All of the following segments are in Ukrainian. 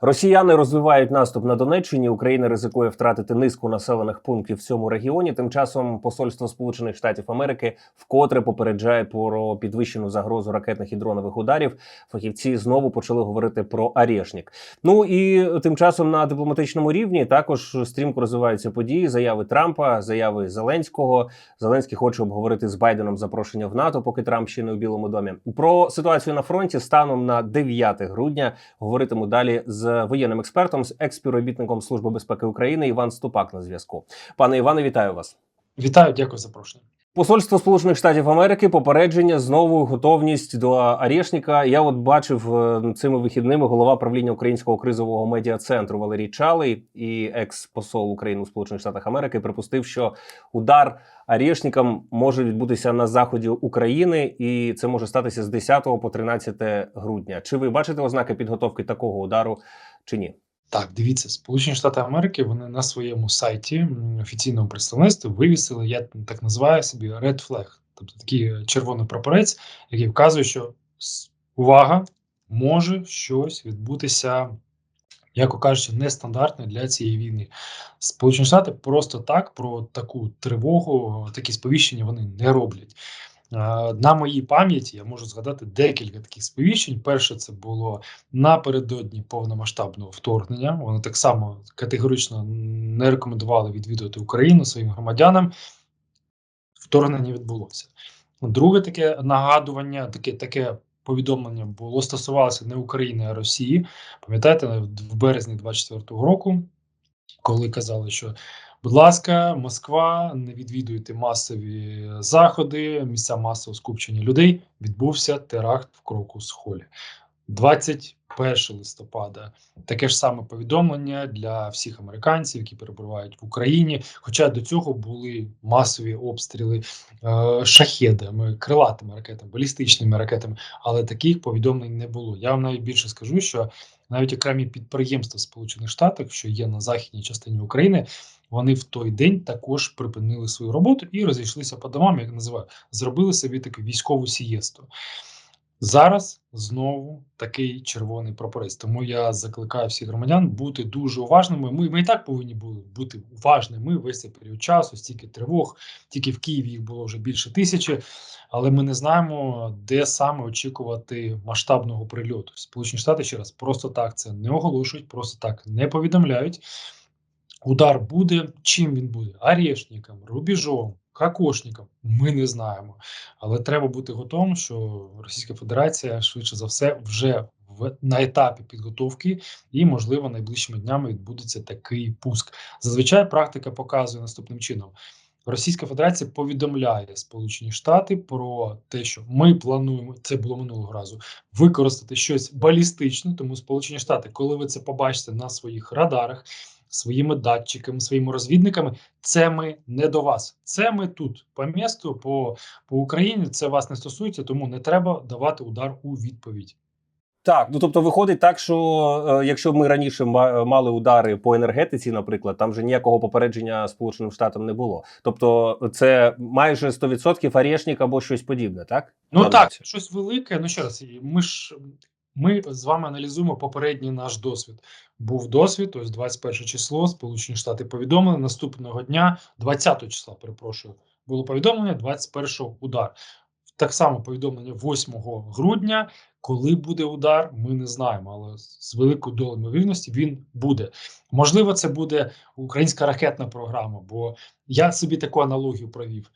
Росіяни розвивають наступ на Донеччині. Україна ризикує втратити низку населених пунктів в цьому регіоні. Тим часом посольство Сполучених Штатів Америки вкотре попереджає про підвищену загрозу ракетних і дронових ударів. Фахівці знову почали говорити про Арєшнік. Ну і тим часом на дипломатичному рівні також стрімко розвиваються події. Заяви Трампа, заяви Зеленського. Зеленський хоче обговорити з Байденом запрошення в НАТО, поки Трамп ще не у Білому домі. Про ситуацію на фронті станом на 9 грудня говоритиму далі з воєнним експертом, з експівробітником Служби безпеки України Іван Ступак на зв'язку. Пане Іване, вітаю вас. Вітаю, дякую за запрошення. Посольство Сполучених Штатів Америки попередження знову готовність до Арєшніка. Я от бачив е, цими вихідними голова правління українського кризового медіа центру Валерій Чалий і екс-посол України у Сполучених Штатах Америки припустив, що удар Арєшнікам може відбутися на заході України, і це може статися з 10 по 13 грудня. Чи ви бачите ознаки підготовки такого удару чи ні? Так, дивіться, Сполучені Штати Америки вони на своєму сайті м, офіційному представництві вивісили, я так називаю собі Red Flag, тобто такий червоний прапорець, який вказує, що увага, може щось відбутися, яко кажучи, нестандартне для цієї війни. Сполучені Штати просто так про таку тривогу, такі сповіщення вони не роблять. На моїй пам'яті я можу згадати декілька таких сповіщень. Перше, це було напередодні повномасштабного вторгнення. Вони так само категорично не рекомендували відвідувати Україну своїм громадянам. Вторгнення відбулося. Друге таке нагадування, таке таке повідомлення було стосувалося не України, а Росії. Пам'ятаєте, в березні 24-го року, коли казали, що будь ласка, Москва, не відвідуйте масові заходи, місця масового скупчення людей. Відбувся теракт в Крокус Холі. 21 листопада таке ж саме повідомлення для всіх американців, які перебувають в Україні. Хоча до цього були масові обстріли е, шахедами, крилатими ракетами, балістичними ракетами, але таких повідомлень не було. Я вам навіть більше скажу, що навіть окремі підприємства Сполучених Штатах, що є на західній частині України, вони в той день також припинили свою роботу і розійшлися по домам, як називаю, зробили собі таку військову сієсту. Зараз знову такий червоний прапорець. Тому я закликаю всіх громадян бути дуже уважними. Ми, ми і так повинні були бути уважними весь цей період часу, стільки тривог, тільки в Києві їх було вже більше тисячі, але ми не знаємо, де саме очікувати масштабного прильоту. Сполучені Штати ще раз просто так це не оголошують, просто так не повідомляють. Удар буде. Чим він буде? Арєшником, рубіжом, кокошником. Ми не знаємо. Але треба бути готовим, що Російська Федерація швидше за все вже в на етапі підготовки, і можливо найближчими днями відбудеться такий пуск. Зазвичай практика показує наступним чином. Російська Федерація повідомляє Сполучені Штати про те, що ми плануємо це було минулого разу використати щось балістичне. Тому Сполучені Штати, коли ви це побачите на своїх радарах, своїми датчиками, своїми розвідниками, це ми не до вас. Це ми тут по місту, по, по Україні. Це вас не стосується, тому не треба давати удар у відповідь. Так, ну тобто виходить так, що е, якщо ми раніше ма- мали удари по енергетиці, наприклад, там же ніякого попередження Сполученим Штатам не було. Тобто, це майже 100% Арєшнік або щось подібне, так? Ну Там так, щось велике. Ну ще раз, ми ж ми з вами аналізуємо попередній наш досвід. Був досвід, ось 21 число. Сполучені Штати повідомили наступного дня, 20 числа, перепрошую, було повідомлення 21 удар. Так само повідомлення 8 грудня. Коли буде удар, ми не знаємо, але з великою долею ймовірності він буде. Можливо, це буде українська ракетна програма, бо я собі таку аналогію провів.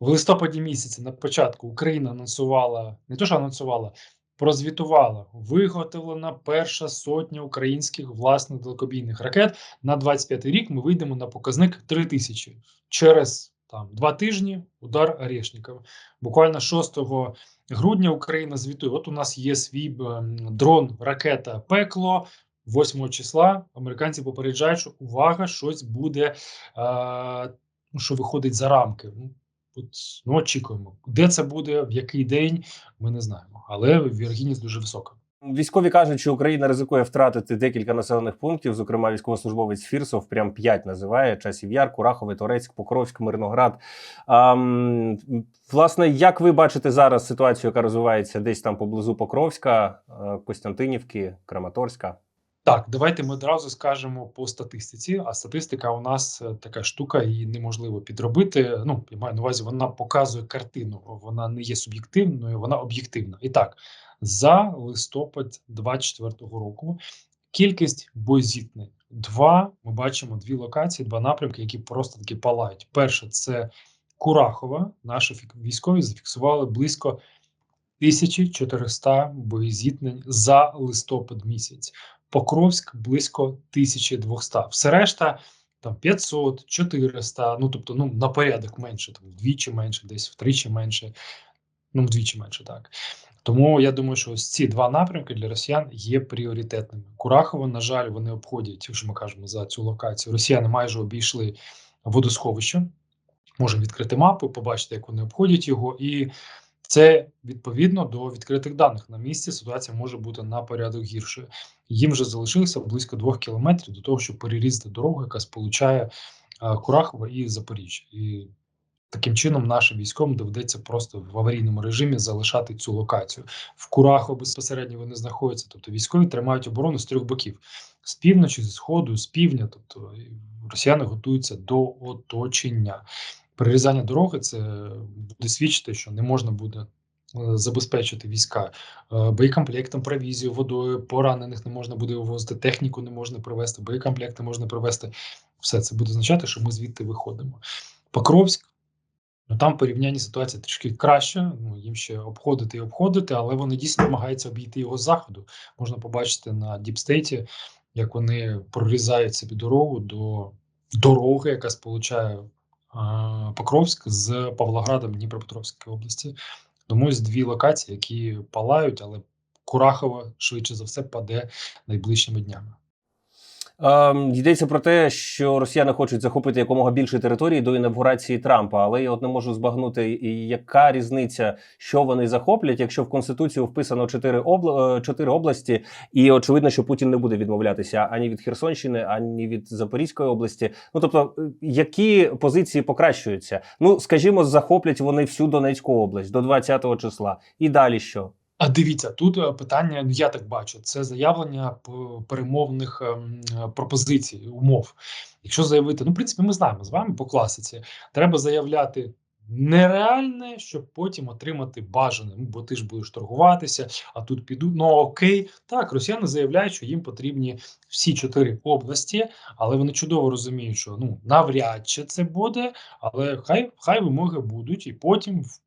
В листопаді місяці на початку Україна анонсувала, не то що анонсувала, прозвітувала виготовлена перша сотня українських власних далекобійних ракет. На 25 рік ми вийдемо на показник 3 тисячі. Через там два тижні удар Орешникова. Буквально 6 грудня Україна звітує: от у нас є свій ем, дрон, ракета Пекло. 8 числа американці попереджають, що увага, щось буде, е, ну, що виходить за рамки. Ну, очікуємо. Де це буде, в який день, ми не знаємо. Але вірогідність дуже висока. Військові кажуть, що Україна ризикує втратити декілька населених пунктів. Зокрема, військовослужбовець Фірсов прям п'ять називає часів Яр, Курахове, Торецьк, Покровськ, Мирноград. А, власне, як ви бачите зараз ситуацію, яка розвивається десь там поблизу Покровська, е, Костянтинівки, Краматорська? Так, давайте ми одразу скажемо по статистиці. А статистика у нас е, така штука, її неможливо підробити. Ну, я маю на увазі, вона показує картину, вона не є суб'єктивною, вона об'єктивна. І так, за листопад 24-го року кількість боєзіткнень. Два. Ми бачимо дві локації, два напрямки, які просто таки палають. Перше це Курахова. Наші військові зафіксували близько 1400 боєзіткнень за листопад місяць. Покровськ близько 1200. Все решта там 500, 400, ну тобто ну на порядок менше, там вдвічі менше, десь втричі менше, ну вдвічі менше, так. Тому я думаю, що ось ці два напрямки для росіян є пріоритетними. Курахово, на жаль, вони обходять, якщо ми кажемо за цю локацію. Росіяни майже обійшли водосховище. Можемо відкрити мапу, побачити, як вони обходять його, і це відповідно до відкритих даних на місці. Ситуація може бути на порядок гіршою. Їм вже залишилося близько двох кілометрів до того, щоб перерізати дорогу, яка сполучає е, Курахово і Запоріжжя. І таким чином нашим військовим доведеться просто в аварійному режимі залишати цю локацію. В Курахово безпосередньо вони знаходяться, тобто військові тримають оборону з трьох боків: з півночі, з сходу, з півдня. Тобто росіяни готуються до оточення. Перерізання дороги це буде свідчити, що не можна буде е, забезпечити війська е, боєкомплектом, провізію, водою, поранених не можна буде вивозити, техніку не можна привезти, боєкомплекти можна привезти. Все це буде означати, що ми звідти виходимо. Покровськ. Ну там в порівнянні ситуація трішки краща. Ну їм ще обходити і обходити, але вони дійсно намагаються обійти його з заходу. Можна побачити на діпстейті, як вони прорізають собі дорогу до дороги, яка сполучає Покровськ з Павлоградом Дніпропетровської області. Тому ось дві локації, які палають, але Курахова швидше за все паде найближчими днями. Ем, йдеться про те, що росіяни хочуть захопити якомога більше території до інавгурації Трампа, але я от не можу збагнути, яка різниця, що вони захоплять, якщо в конституцію вписано чотири обла... е, області, і очевидно, що Путін не буде відмовлятися ані від Херсонщини, ані від Запорізької області. Ну тобто, е, які позиції покращуються? Ну скажімо, захоплять вони всю Донецьку область до 20-го числа, і далі що? А дивіться, тут е, питання, ну я так бачу, це заявлення перемовних ем, пропозицій, умов. Якщо заявити, ну, в принципі, ми знаємо з вами по класиці, треба заявляти нереальне, щоб потім отримати бажане. Ну, бо ти ж будеш торгуватися, а тут піду. Ну окей, так, росіяни заявляють, що їм потрібні всі чотири області, але вони чудово розуміють, що ну навряд чи це буде, але хай хай вимоги будуть, і потім в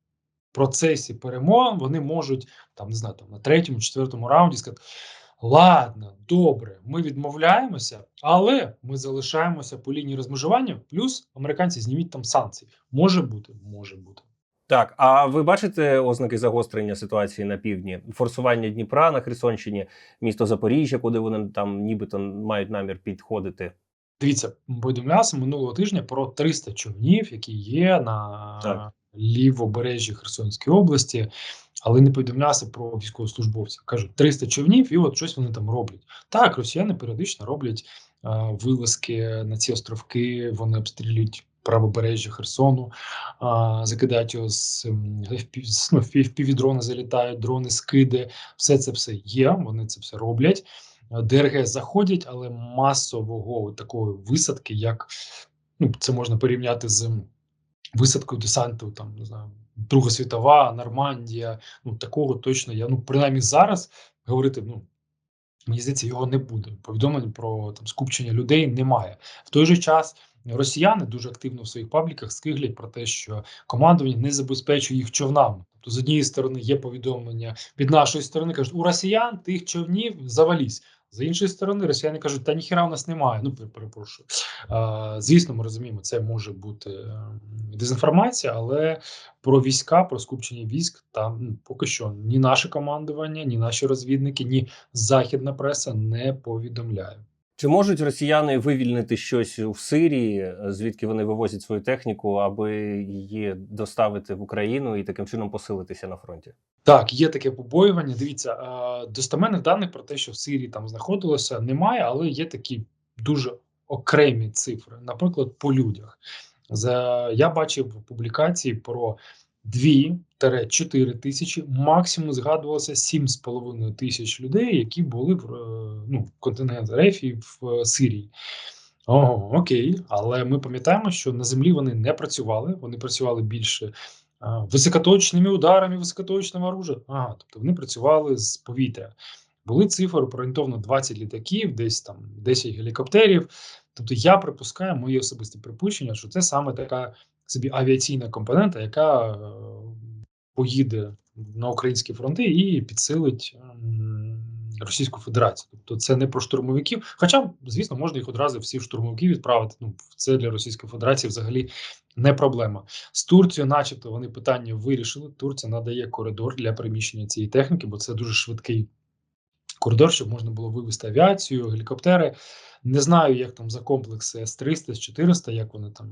процесі перемовин вони можуть там не знаю, там на третьому, четвертому раунді сказати: ладно, добре, ми відмовляємося, але ми залишаємося по лінії розмежування. Плюс американці зніміть там санкції. Може бути, може бути. Так, а ви бачите ознаки загострення ситуації на півдні? Форсування Дніпра на Херсонщині, місто Запоріжжя, куди вони там нібито мають намір підходити. Дивіться, повідомлявся минулого тижня про 300 човнів, які є на Так. Лівобережжі Херсонської області, але не повідомлявся про військовослужбовців. Кажуть, 300 човнів, і от щось вони там роблять. Так, росіяни періодично роблять а, вилазки на ці островки, вони обстрілюють. Правобережжя Херсону, а, закидають його з, ну, FPV-дрони залітають, дрони, скиди. Все це все є. Вони це все роблять. ДРГ заходять, але масового такої висадки, як ну, це можна порівняти з висадкою десанту, там не знаю, Друга світова, Нормандія. Ну такого точно я. Ну принаймні зараз говорити, ну мені здається, його не буде. Повідомлень про там скупчення людей немає. В той же час росіяни дуже активно в своїх пабліках скиглять про те, що командування не забезпечує їх човнами. Тобто, з однієї сторони є повідомлення від нашої сторони, кажуть, у росіян тих човнів завалізь. З іншої сторони, росіяни кажуть, та ніхіра у нас немає. Ну, перепрошую. Звісно, ми розуміємо, це може бути е, дезінформація, але про війська, про скупчення військ там ну, поки що ні наше командування, ні наші розвідники, ні західна преса не повідомляє. Чи можуть росіяни вивільнити щось у Сирії, звідки вони вивозять свою техніку, аби її доставити в Україну і таким чином посилитися на фронті? Так, є таке побоювання. Дивіться, е, достеменних даних про те, що в Сирії там знаходилося, немає, але є такі дуже окремі цифри. Наприклад, по людях. Я бачив публікації про дві 4 тисячі, максимум згадувалося 7,5 тисяч людей, які були в е, ну, в контингент РФ в е, Сирії. Ого, окей, але ми пам'ятаємо, що на землі вони не працювали, вони працювали більше а, високоточними ударами, високоточним оружием. Ага, тобто вони працювали з повітря. Були цифри орієнтовно 20 літаків, десь там 10 гелікоптерів. Тобто, я припускаю моє особисте припущення, що це саме така собі авіаційна компонента, яка е, поїде на українські фронти і підсилить Російську Федерацію. Тобто це не про штурмовиків. Хоча, звісно, можна їх одразу всі в штурмовиків відправити. Ну це для Російської Федерації взагалі не проблема. З Турцією, начебто, вони питання вирішили. Турція надає коридор для переміщення цієї техніки, бо це дуже швидкий коридор, щоб можна було вивести авіацію, гелікоптери. Не знаю, як там за комплекси С-300, С-400, як вони там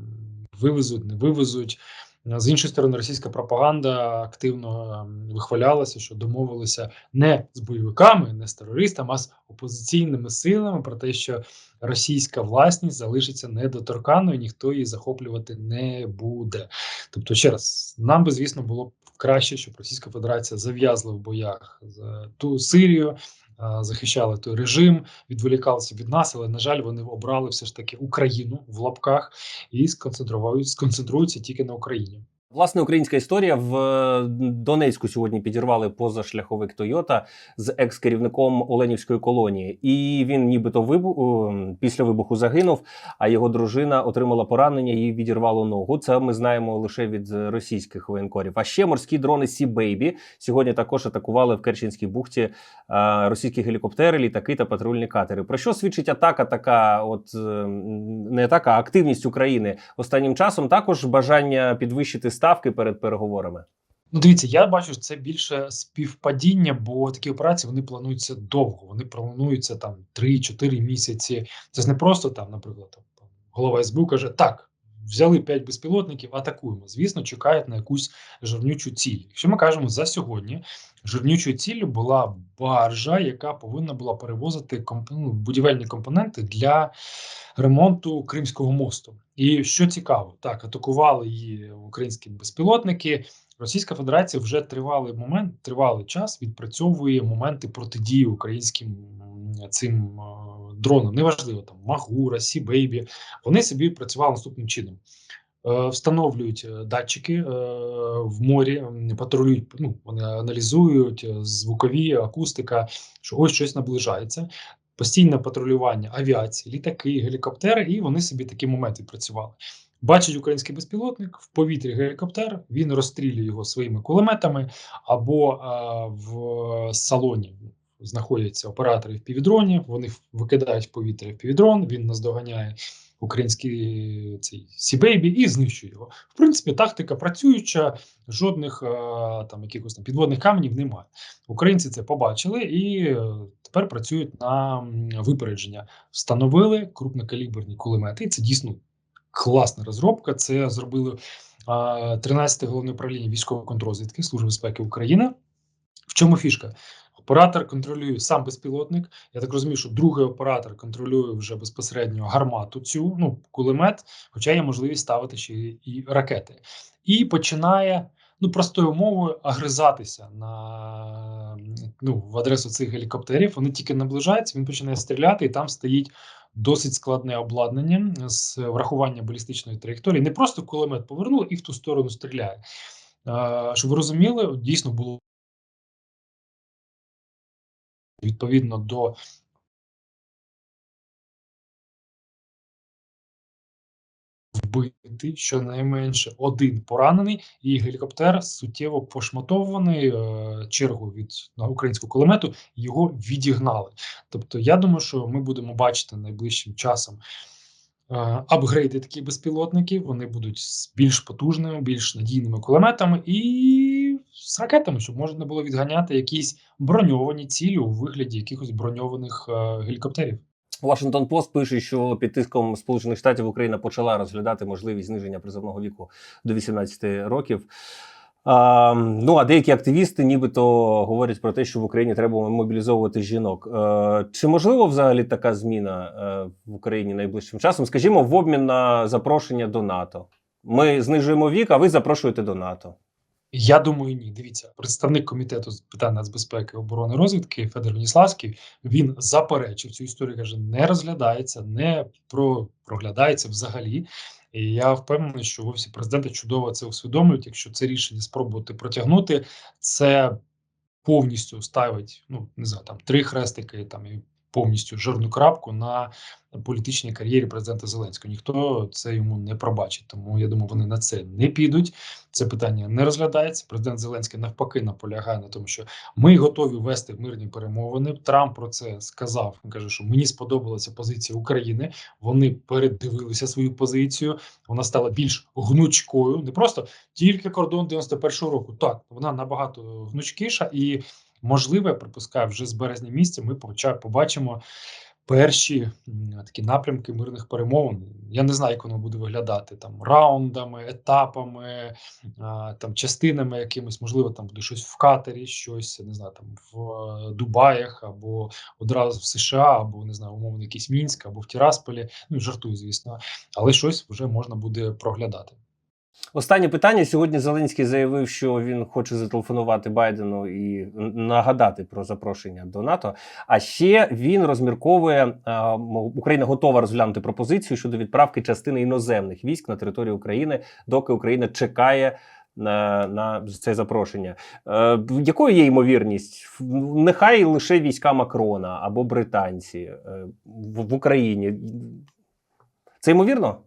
вивезуть, не вивезуть. З іншої сторони, російська пропаганда активно ем, вихвалялася, що домовилися не з бойовиками, не з терористами, а з опозиційними силами про те, що російська власність залишиться недоторканою, ніхто її захоплювати не буде. Тобто, ще раз, нам би, звісно, було б краще, щоб Російська Федерація зав'язла в боях за ту Сирію, а, захищала той режим, відволікалися від нас, але на жаль, вони обрали все ж таки Україну в лапках і сконцентрують, сконцентруються тільки на Україні. Власне, українська історія в е, Донецьку сьогодні підірвали позашляховик Тойота з екс-керівником Оленівської колонії, і він нібито вибу... е, після вибуху загинув. А його дружина отримала поранення і відірвало ногу. Це ми знаємо лише від е, російських воєнкорів. А ще морські дрони Сі Бейбі сьогодні також атакували в Керченській бухті е, російські гелікоптери, літаки та патрульні катери. Про що свідчить атака? Така, от не атака, а активність України останнім часом. Також бажання підвищити ставки перед переговорами. Ну, дивіться, я бачу, що це більше співпадіння, бо такі операції вони плануються довго. Вони плануються там 3-4 місяці. Це ж не просто там, наприклад, там, голова СБУ каже: так, взяли 5 безпілотників, атакуємо. Звісно, чекають на якусь жирнючу ціль. Якщо ми кажемо за сьогодні, жирнючою ціллю була баржа, яка повинна була перевозити комп... ну, будівельні компоненти для ремонту Кримського мосту. І що цікаво, так атакували її українські безпілотники. Російська Федерація вже тривалий момент, тривалий час відпрацьовує моменти протидії українським цим е, дронам. Неважливо там Магура, Сі Бейбі. Вони собі працювали наступним чином. Е, Встановлюють е, датчики в морі, патрулюють. Ну вони аналізують звукові, акустика, що ось щось наближається. Постійне патрулювання авіації, літаки, гелікоптери, і вони собі такі моменти працювали. Бачить український безпілотник в повітрі гелікоптер, він розстрілює його своїми кулеметами, або е, в салоні знаходяться оператори впівдронів, вони в- викидають в повітря впівдрон, він наздоганяє український цей Сібейбі і знищує його. В принципі, тактика працююча, жодних е, там якихось там підводних каменів немає. Українці це побачили і е, тепер працюють на випередження. Встановили крупнокаліберні кулемети, і це дійсно класна розробка. Це зробили а, 13-те головне управління військової контрозвідки Служби безпеки України. В чому фішка? Оператор контролює сам безпілотник. Я так розумію, що другий оператор контролює вже безпосередньо гармату цю, ну кулемет, хоча є можливість ставити ще і ракети, і починає. Ну, простою мовою агризатися на ну в адресу цих гелікоптерів. Вони тільки наближаються, він починає стріляти, і там стоїть досить складне обладнання з врахування балістичної траєкторії. Не просто кулемет повернули і в ту сторону стріляє. Щоб ви розуміли, дійсно було відповідно до вбитий щонайменше один поранений, і гелікоптер суттєво пошматований. е, Чергу від українського кулемету його відігнали. Тобто, я думаю, що ми будемо бачити найближчим часом. е, Апгрейди таких безпілотників вони будуть з більш потужними, більш надійними кулеметами і з ракетами, щоб можна було відганяти якісь броньовані цілі у вигляді якихось броньованих е, гелікоптерів. Вашингтон Пост пише, що під тиском Сполучених Штатів Україна почала розглядати можливість зниження призовного віку до 18 років. А, ну а деякі активісти, нібито говорять про те, що в Україні треба мобілізовувати жінок. Е, чи можливо взагалі така зміна е, в Україні найближчим часом? Скажімо, в обмін на запрошення до НАТО. Ми знижуємо вік, а ви запрошуєте до НАТО. Я думаю, ні. Дивіться, представник комітету з питань нацбезпеки, оборони розвідки Федор Веніславський він заперечив цю історію. каже, не розглядається, не про проглядається взагалі. І я впевнений, що в офісі президента чудово це усвідомлюють. Якщо це рішення спробувати протягнути, це повністю ставить, ну не знаю, там три хрестики, там і повністю жирну крапку на політичній кар'єрі президента Зеленського. Ніхто це йому не пробачить. Тому я думаю, вони на це не підуть. Це питання не розглядається. Президент Зеленський навпаки наполягає на тому, що ми готові вести мирні перемовини. Трамп про це сказав. Він каже, що мені сподобалася позиція України. Вони передивилися свою позицію. Вона стала більш гнучкою, не просто тільки кордон 91-го року. Так вона набагато гнучкіша і можливо, я припускаю, вже з березня місяця ми побачимо перші такі напрямки мирних перемовин. Я не знаю, як воно буде виглядати там раундами, етапами, там частинами якимись, можливо, там буде щось в Катері, щось не знаю, там в е, Дубаях або одразу в США, або не знаю, умовно, якийсь Мінськ, або в Тірасполі. Ну жартую, звісно, але щось вже можна буде проглядати. Останнє питання. Сьогодні Зеленський заявив, що він хоче зателефонувати Байдену і нагадати про запрошення до НАТО. А ще він розмірковує, Україна готова розглянути пропозицію щодо відправки частини іноземних військ на територію України, доки Україна чекає. На, на це запрошення. Е, якою є ймовірність? Нехай лише війська Макрона або британці е, в, в Україні. Це ймовірно?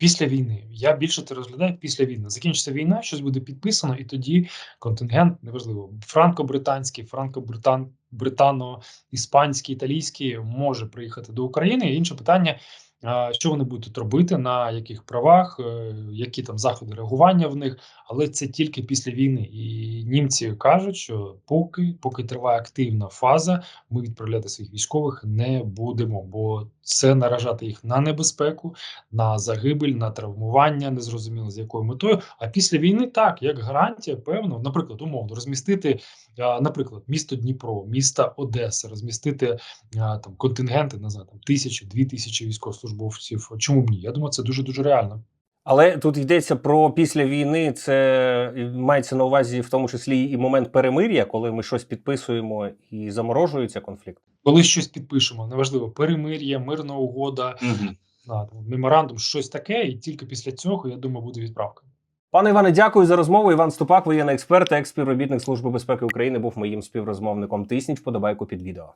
Після війни я більше це розглядаю після війни. Закінчиться війна, щось буде підписано, і тоді контингент неважливо. Франко-британський, франко-британ, британо-іспанський, італійський може приїхати до України. Інше питання. Що вони будуть тут робити, на яких правах, е, які там заходи реагування в них, але це тільки після війни. І німці кажуть, що поки поки триває активна фаза, ми відправляти своїх військових не будемо, бо це наражати їх на небезпеку, на загибель, на травмування, незрозуміло з якою метою. А після війни так, як гарантія, певно, наприклад, умовно розмістити, наприклад, місто Дніпро, міста Одеса, розмістити там контингенти, назад, там тисячу, дві тисячі військовослужбовців. Чому б ні? Я думаю, це дуже дуже реально. Але тут йдеться про після війни. Це мається на увазі в тому числі і момент перемир'я, коли ми щось підписуємо і заморожується конфлікт. Коли щось підпишемо, неважливо, перемир'я, мирна угода, там, меморандум, щось таке, і тільки після цього я думаю, буде відправка. Пане Іване, дякую за розмову. Іван Ступак, воєнний експерт, екс-співробітник Служби безпеки України, був моїм співрозмовником. Тисніть вподобайку під відео.